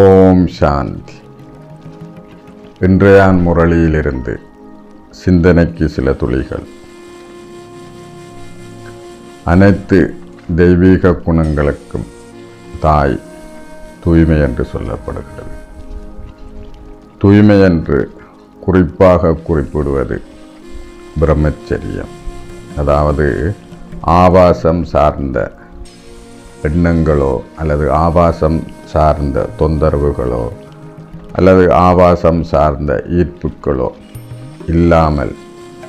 ஓம் சாந்தி. இன்றையான் முரளியிலிருந்து சிந்தனைக்கு சில துளிகள். அனைத்து தெய்வீக குணங்களுக்கும் தாய் தூய்மை என்று சொல்லப்படுகிறது. தூய்மை என்று குறிப்பாக குறிப்பிடுவது பிரம்மச்சரியம். அதாவது ஆபாசம் சார்ந்த எண்ணங்களோ அல்லது ஆபாசம் சார்ந்த தொந்தரவுகளோ அல்லது ஆபாசம் சார்ந்த ஈர்ப்புகளோ இல்லாமல்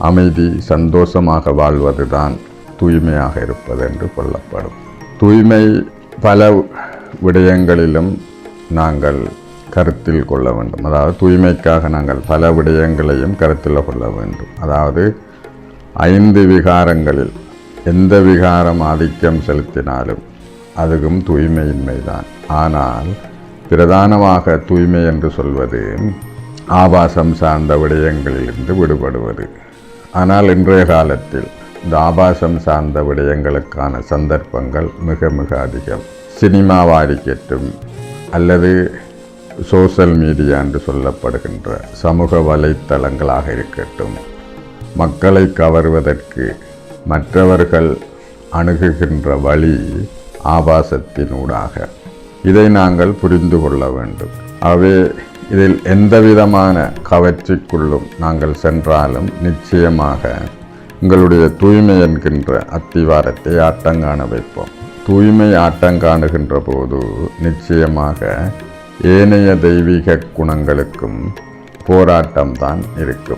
அமைதி சந்தோஷமாக வாழ்வதுதான் தூய்மையாக இருப்பது என்று கொள்ளப்படும். தூய்மை பல விடயங்களிலும் நாங்கள் கருத்தில் கொள்ள வேண்டும். அதாவது தூய்மைக்காக நாங்கள் பல விடயங்களையும் கருத்தில் கொள்ள வேண்டும். அதாவது ஐந்து விகாரங்களில் எந்த விகாரம் ஆதிக்கம் செலுத்தினாலும் அதுவும் தூய்மையின்மைதான். ஆனால் பிரதானமாக தூய்மை என்று சொல்வது ஆபாசம் சார்ந்த விடயங்களிலிருந்து விடுபடுவது. ஆனால் இன்றைய காலத்தில் இந்த ஆபாசம் சார்ந்த விடயங்களுக்கான சந்தர்ப்பங்கள் மிக மிக அதிகம். சினிமா வாரிக்கட்டும் அல்லது சோஷியல் மீடியா என்று சொல்லப்படுகின்ற சமூக வலைத்தளங்களாக இருக்கட்டும் மக்களை கவர்வதற்கு மற்றவர்கள் அணுகுகின்ற வழி ஆபாசத்தினூடாக. இதை நாங்கள் புரிந்து கொள்ள வேண்டும். அவே இதில் எந்த விதமான கவர்ச்சிக்குள்ளும் நாங்கள் சென்றாலும் நிச்சயமாக உங்களுடைய தூய்மை என்கின்ற அத்திவாரத்தை ஆட்டங்காண வைப்போம். தூய்மை ஆட்டங்காணுகின்ற போது நிச்சயமாக ஏனைய தெய்வீக குணங்களுக்கும் போராட்டம்தான் இருக்கும்.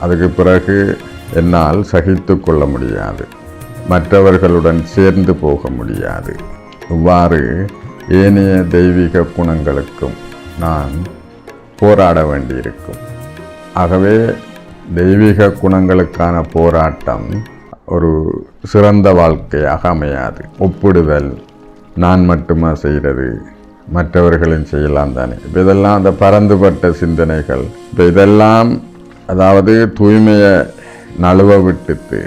அதுக்கு பிறகு என்னால் சகித்து கொள்ள முடியாது. மற்றவர்களுடன் சேர்ந்து போக முடியாது. இவ்வாறு ஏனைய தெய்வீக குணங்களுக்கும் நான் போராட வேண்டியிருக்கும். ஆகவே தெய்வீக குணங்களுக்கான போராட்டம் ஒரு சிறந்த வாழ்க்கையாக அமையாது. ஒப்பிடுதல் நான் மட்டுமா செய்கிறது மற்றவர்களும் செய்யலாம் தானே. இப்போ இதெல்லாம் அந்த பறந்துபட்ட சிந்தனைகள். இப்போ இதெல்லாம் அதாவது தூய்மையை நழுவ விட்டுத்து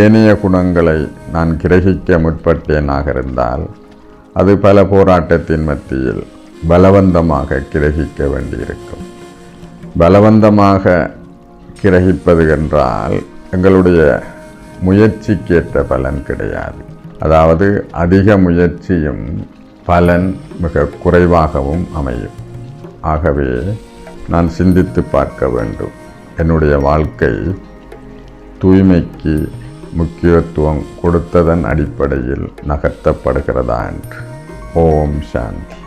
ஏனைய குணங்களை நான் கிரகிக்க முற்பட்டேனாக இருந்தால் அது பல போராட்டத்தின் மத்தியில் பலவந்தமாக கிரகிக்க வேண்டியிருக்கும். பலவந்தமாக கிரகிப்பது என்றால் எங்களுடைய முயற்சிக்கேற்ற பலன் கிடையாது. அதாவது அதிக முயற்சியும் பலன் மிக குறைவாகவும் அமையும். ஆகவே நான் சிந்தித்து பார்க்க வேண்டும். என்னுடைய வாழ்க்கை தூய்மைக்கு முக்கியத்துவம் கொடுத்ததன் அடிப்படையில் நகர்த்தப்படுகிறதா என்று. ஓம் சாந்தி.